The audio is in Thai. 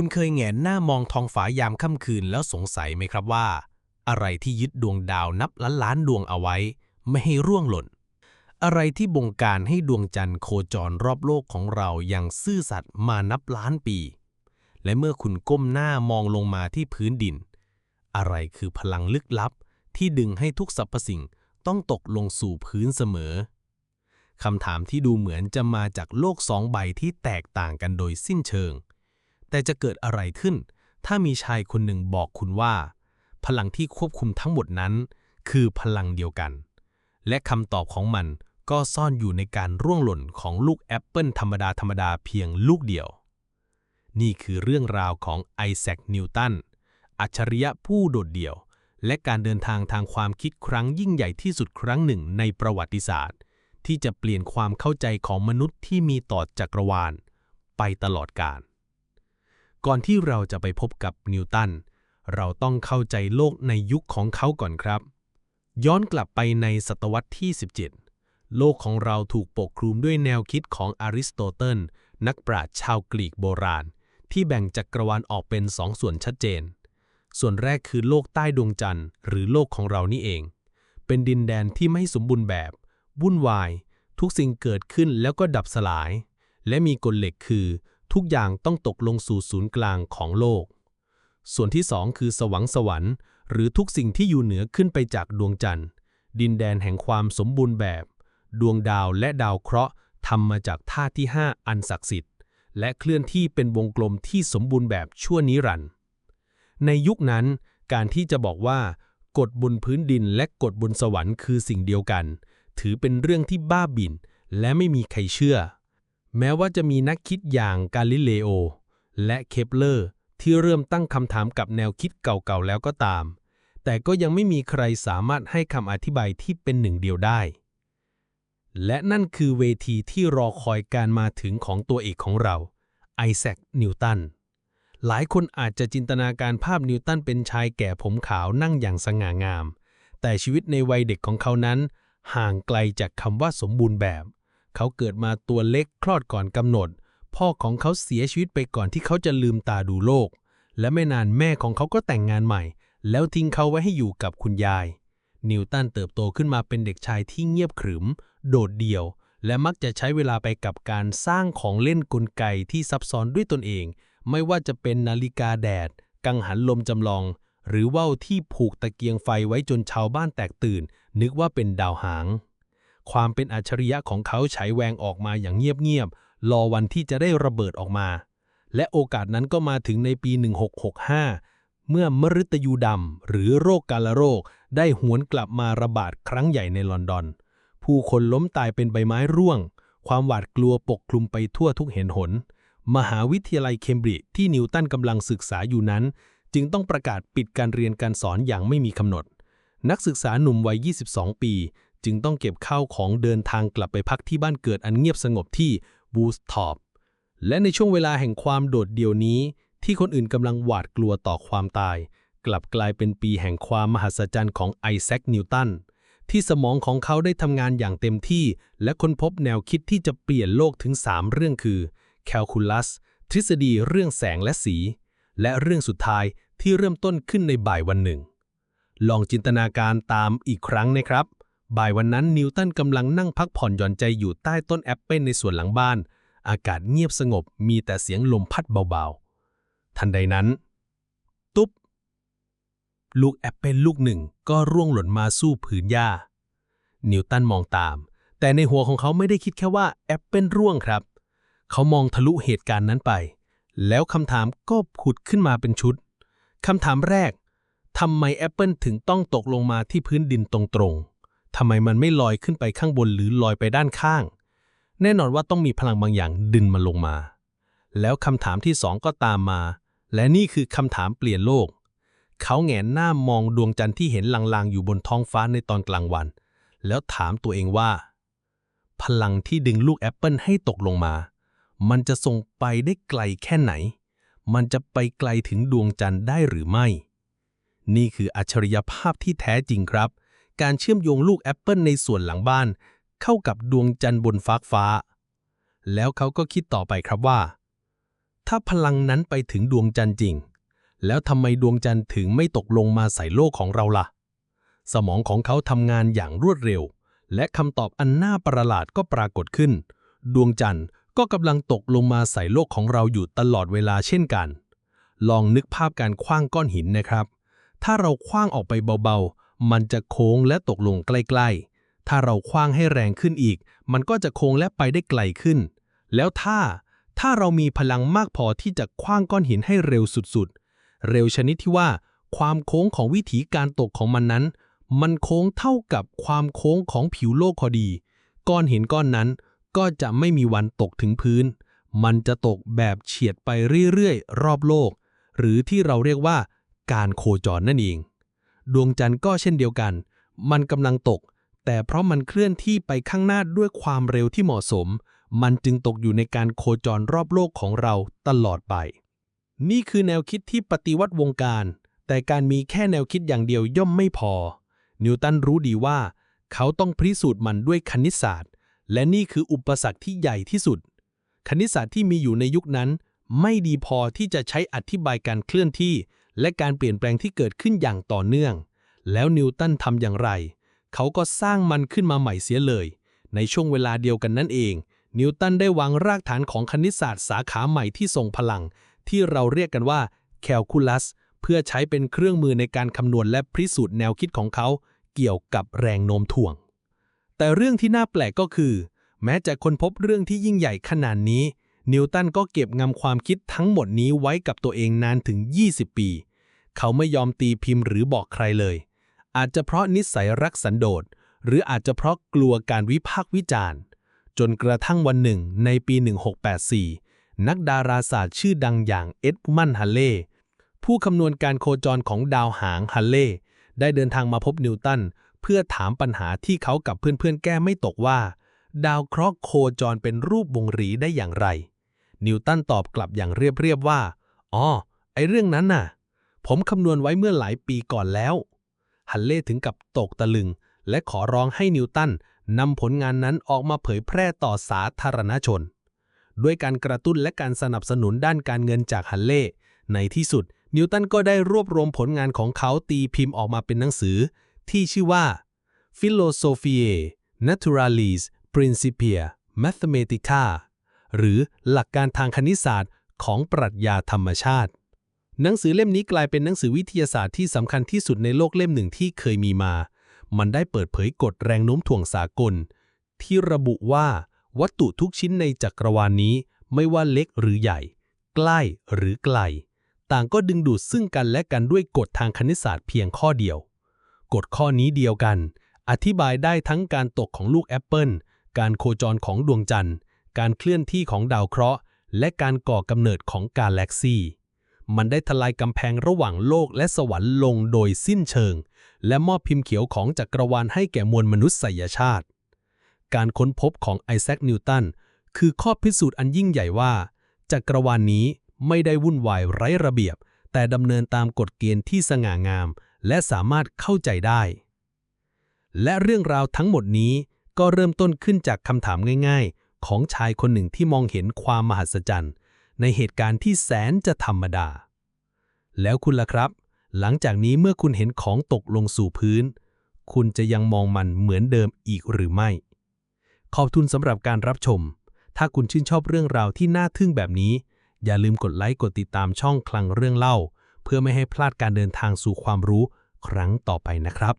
คุณเคยแงนหน้ามองทองฟ้ายามค่ำคืนแล้วสงสัยไหมครับว่า อะไรที่ยึดดวงดาวนับล้านล้านดวงเอาไว้ ไม่ให้ร่วงหล่น อะไรที่บงการให้ดวงจันทร์โคจรรอบโลกของเราอย่างซื่อสัตย์มานับล้านปี และเมื่อคุณก้มหน้ามองลงมาที่พื้นดิน อะไรคือพลังลึกลับที่ดึงให้ทุกสรรพสิ่งต้องตกลงสู่พื้นเสมอคำถามที่ดูเหมือนจะมาจากโลกสองใบที่แตกต่างกันโดยสิ้นเชิง แต่จะเกิดอะไรขึ้น ถ้ามีชายคนหนึ่งบอกคุณว่า พลังที่ควบคุมทั้งหมดนั้น คือพลังเดียวกัน และคำตอบของมันก็ซ่อนอยู่ในการร่วงหล่นของลูกแอปเปิลธรรมดาธรรมดาเพียงลูกเดียว นี่คือเรื่องราวของไอแซค นิวตัน อัจฉริยะผู้โดดเดี่ยว และการเดินทางทางความคิดครั้งยิ่งใหญ่ที่สุดครั้งหนึ่งในประวัติศาสตร์ ที่จะเปลี่ยนความเข้าใจของมนุษย์ที่มีต่อจักรวาล ไปตลอดกาล ก่อนที่เราจะไปพบกับนิวตัน เราต้องเข้าใจโลกในยุคของเขาก่อนครับ ย้อนกลับไปในศตวรรษที่ 17 โลกของเราถูกปกคลุมด้วยแนวคิดของอริสโตเติล นักปราชญ์ชาวกรีกโบราณ ที่แบ่งจักรวาลออกเป็นสองส่วนชัดเจน ส่วนแรกคือโลกใต้ดวงจันทร์ หรือโลกของเรานี่เอง เป็นดินแดนที่ไม่สมบูรณ์แบบ วุ่นวาย ทุกสิ่งเกิดขึ้นแล้วก็ดับสลาย และมีกฎเหล็กคือ ทุกอย่างต้องตกลงสู่ศูนย์กลางของโลก ส่วนที่สองคือสวรรค์สวรรค์ หรือทุกสิ่งที่อยู่เหนือขึ้นไปจากดวงจันทร์ ดินแดนแห่งความสมบูรณ์แบบ ดวงดาวและดาวเคราะห์ทำมาจากธาตุที่ 5 อันศักดิ์สิทธิ์ และเคลื่อนที่เป็นวงกลมที่สมบูรณ์แบบชั่วนิรันดร์ในยุคนั้น การที่จะบอกว่ากฎบนพื้นดินและกฎบนสวรรค์คือสิ่งเดียวกัน ถือเป็นเรื่องที่บ้าบิ่นและไม่มีใครเชื่อ แม้ว่าจะมีนักคิดอย่างกาลิเลโอ และเคปเลอร์ ที่เริ่มตั้งคำถามกับแนวคิดเก่าๆแล้วก็ตาม แต่ก็ยังไม่มีใครสามารถให้คำอธิบายที่เป็นหนึ่งเดียวได้ และนั่นคือเวทีที่รอคอยการมาถึงของตัวเอกของเรา ไอแซค นิวตัน หลายคนอาจจะจินตนาการภาพนิวตันเป็นชายแก่ผมขาวนั่งอย่างสง่างาม แต่ชีวิตในวัยเด็กของเขานั้น ห่างไกลจากคำว่าสมบูรณ์แบบ เขาเกิดมาตัวเล็กคลอดก่อนกำหนด พ่อของเขาเสียชีวิตไปก่อนที่เขาจะลืมตาดูโลก และไม่นานแม่ของเขาก็แต่งงานใหม่ แล้วทิ้งเขาไว้ให้อยู่กับคุณยาย นิวตันเติบโตขึ้นมาเป็นเด็กชายที่เงียบขรึม โดดเดี่ยว และมักจะใช้เวลาไปกับการสร้างของเล่นกลไกที่ซับซ้อนด้วยตนเอง ไม่ว่าจะเป็นนาฬิกาแดด กังหันลมจำลอง หรือว่าวที่ผูกตะเกียงไฟไว้จนชาวบ้านแตกตื่น นึกว่าเป็นดาวหาง ความเป็นอัจฉริยะของเขาฉายแวงออกมาอย่างเงียบๆ รอวันที่จะได้ระเบิดออกมา และโอกาสนั้นก็มาถึงในปี 1665 เมื่อมฤตยูดำหรือโรคกาฬโรค ได้หวนกลับมาระบาดครั้งใหญ่ในลอนดอน ผู้คนล้มตายเป็นใบไม้ร่วง ความหวาดกลัวปกคลุมไปทั่วทุกเห็นหน มหาวิทยาลัยเคมบริดจ์ที่นิวตันกำลังศึกษาอยู่นั้น จึงต้องประกาศปิดการเรียนการสอนอย่างไม่มีกำหนดนักศึกษาหนุ่มวัย 22 ปี จึงต้องเก็บข้าวของเดินทางกลับไปพักที่บ้านเกิดอันเงียบสงบที่บูสทอปและในช่วงเวลาแห่งความโดดเดี่ยวนี้ ที่คนอื่นกำลังหวาดกลัวต่อความตาย กลับกลายเป็นปีแห่งความมหัศจรรย์ของไอแซคนิวตันที่สมองของเขาได้ทำงานอย่างเต็มที่ และค้นพบแนวคิดที่จะเปลี่ยนโลกถึง 3 เรื่องคือแคลคูลัสทฤษฎีเรื่องแสงและสี และเรื่องสุดท้ายที่เริ่มต้นขึ้นในบ่ายวันหนึ่ง ลองจินตนาการตามอีกครั้งนะครับ บ่ายวันนั้นนิวตันกำลังนั่งพักผ่อนหย่อนใจอยู่ใต้ต้นแอปเปิลในสวนหลังบ้าน อากาศเงียบสงบมีแต่เสียงลมพัดเบาๆ ทันใดนั้น ตุ๊บ ลูกแอปเปิลลูกหนึ่งก็ร่วงหล่นมาสู้ผืนหญ้า นิวตันมองตาม แต่ในหัวของเขาไม่ได้คิดแค่ว่าแอปเปิลร่วงครับ เขามองทะลุเหตุการณ์นั้นไป แล้วคำถามก็ผุดขึ้นมาเป็นชุดคำถามแรกทำไมแอปเปิลถึงต้องตกลงมาที่พื้นดินตรงๆ ทำไมมันไม่ลอยขึ้นไปข้างบนหรือลอยไปด้านข้าง แน่นอนว่าต้องมีพลังบางอย่างดึงมันลงมา แล้วคำถามที่สองก็ตามมา และนี่คือคำถามเปลี่ยนโลก เขาแหงนหน้ามองดวงจันทร์ที่เห็นลางๆ อยู่บนท้องฟ้าในตอนกลางวัน แล้วถามตัวเองว่า พลังที่ดึงลูกแอปเปิลให้ตกลงมา มันจะส่งไปได้ไกลแค่ไหน มันจะไปไกลถึงดวงจันทร์ได้หรือไม่ นี่คืออัจฉริยภาพที่แท้จริงครับ การเชื่อมโยงลูกแอปเปิลในส่วนหลังบ้าน เข้ากับดวงจันทร์บนฟากฟ้า แล้วเขาก็คิดต่อไปครับว่า ถ้าพลังนั้นไปถึงดวงจันทร์จริง แล้วทำไมดวงจันทร์ถึงไม่ตกลงมาใส่โลกของเราล่ะ สมองของเขาทำงานอย่างรวดเร็ว และคำตอบอันน่าประหลาดก็ปรากฏขึ้น ดวงจันทร์ก็กำลังตกลงมาใส่โลกของเราอยู่ตลอดเวลาเช่นกัน ลองนึกภาพการคว้างก้อนหินนะครับ ถ้าเราคว้างออกไปเบาๆ มันจะโค้งและตกลงใกล้ๆ ถ้าเราคว้างให้แรงขึ้นอีก มันก็จะโค้งและไปได้ไกลขึ้น แล้วถ้า ถ้าเรามีพลังมากพอที่จะคว้างก้อนหินให้เร็วสุดๆ เร็วชนิดที่ว่า ความโค้งของวิถีการตกของมันนั้น มันโค้งเท่ากับความโค้งของผิวโลกพอดี ก้อนหินก้อนนั้นก็จะไม่มีวันตกถึงพื้น มันจะตกแบบเฉียดไปเรื่อยๆ รอบโลก หรือที่เราเรียกว่าการโคจรนั่นเอง ดวงจันทร์ก็เช่นเดียวกัน มันกำลังตก แต่เพราะมันเคลื่อนที่ไปข้างหน้าด้วยความเร็วที่เหมาะสม มันจึงตกอยู่ในการโคจรรอบโลกของเราตลอดไป นี่คือแนวคิดที่ปฏิวัติวงการ แต่การมีแค่แนวคิดอย่างเดียวย่อมไม่พอ นิวตันรู้ดีว่า เขาต้องพิสูจน์มันด้วยคณิตศาสตร์ และนี่คืออุปสรรคที่ใหญ่ที่สุด คณิตศาสตร์ที่มีอยู่ในยุคนั้น ไม่ดีพอที่จะใช้อธิบายการเคลื่อนที่ และการเปลี่ยนแปลงที่เกิดขึ้นอย่างต่อเนื่อง แล้วนิวตันทำอย่างไร เขาก็สร้างมันขึ้นมาใหม่เสียเลย ในช่วงเวลาเดียวกันนั่นเอง นิวตันได้วางรากฐานของคณิตศาสตร์สาขาใหม่ที่ทรงพลัง ที่เราเรียกกันว่าแคลคูลัสเพื่อใช้เป็นเครื่องมือในการคำนวณและพิสูจน์แนวคิดของเขา เกี่ยวกับแรงโน้มถ่วง แต่เรื่องที่น่าแปลกก็คือ แม้จะค้นพบเรื่องที่ยิ่งใหญ่ขนาดนี้ นิวตันก็เก็บงำความคิดทั้งหมดนี้ไว้กับตัวเองนานถึง 20 ปี เขาไม่ยอมตีพิมพ์หรือบอกใครเลย อาจจะเพราะนิสัยรักสันโดษ หรืออาจจะเพราะกลัวการวิพากษ์วิจารณ์ จนกระทั่งวันหนึ่งในปี 1684 นักดาราศาสตร์ชื่อดังอย่างเอ็ดมัน ฮัลเล่ ผู้คำนวณการโคจรของดาวหาง ฮัลเล่ ได้เดินทางมาพบนิวตัน เพื่อถามปัญหาที่เขากับเพื่อนๆ แก้ไม่ตกว่า ดาวเคราะห์โคจรเป็นรูปวงรีได้อย่างไร นิวตันตอบกลับอย่างเรียบๆว่า อ๋อ ไอเรื่องนั้นน่ะ ผมคำนวณไว้เมื่อหลายปีก่อนแล้ว ฮัลเล่ถึงกับตกตะลึง และขอร้องให้นิวตันนำผลงานนั้นออกมาเผยแพร่ต่อสาธารณชน ด้วยการกระตุ้นและการสนับสนุนด้านการเงินจากฮัลเล่ในที่สุด นิวตันก็ได้รวบรวมผลงานของเขาตีพิมพ์ออกมาเป็นหนังสือ ที่ชื่อว่า Philosophiae Naturalis Principia Mathematica หรือหลักการทางคณิตศาสตร์ของปรัชญาธรรมชาติ หนังสือเล่มนี้กลายเป็นหนังสือวิทยาศาสตร์ที่สำคัญที่สุดในโลกเล่มหนึ่งที่เคยมีมา มันได้เปิดเผยกฎแรงโน้มถ่วงสากล ที่ระบุว่าวัตถุทุกชิ้นในจักรวาลนี้ ไม่ว่าเล็กหรือใหญ่ ใกล้หรือไกล ต่างก็ดึงดูดซึ่งกันและกันด้วยกฎทางคณิตศาสตร์เพียงข้อเดียว กฎข้อนี้เดียวกัน อธิบายได้ทั้งการตกของลูกแอปเปิลการโคจรของดวงจันทร์ การเคลื่อนที่ของดาวเคราะห์ และการก่อกำเนิดของกาแล็กซี มันได้ทลายกำแพงระหว่างโลกและสวรรค์ลงโดยสิ้นเชิง และมอบพิมพ์เขียวของจักรวาลให้แก่มวลมนุษยชาติ การค้นพบของไอแซคนิวตันคือข้อพิสูจน์อันยิ่งใหญ่ว่า จักรวาลนี้ไม่ได้วุ่นวายไร้ระเบียบ แต่ดำเนินตามกฎเกณฑ์ที่สง่างาม และสามารถเข้าใจได้ และเรื่องราวทั้งหมดนี้ก็เริ่มต้นขึ้นจากคำถามง่าย ๆ ของชายคนหนึ่งที่มองเห็นความมหัศจรรย์ ในเหตุการณ์ที่แสนจะธรรมดา แล้วคุณล่ะครับ หลังจากนี้เมื่อคุณเห็นของตกลงสู่พื้น คุณจะยังมองมันเหมือนเดิมอีกหรือไม่ ขอบคุณสำหรับการรับชม ถ้าคุณชื่นชอบเรื่องราวที่น่าทึ่งแบบนี้ อย่าลืมกดไลค์กดติดตามช่องคลังเรื่องเล่า เพื่อไม่ให้พลาดการเดินทางสู่ความรู้ครั้งต่อไปนะครับ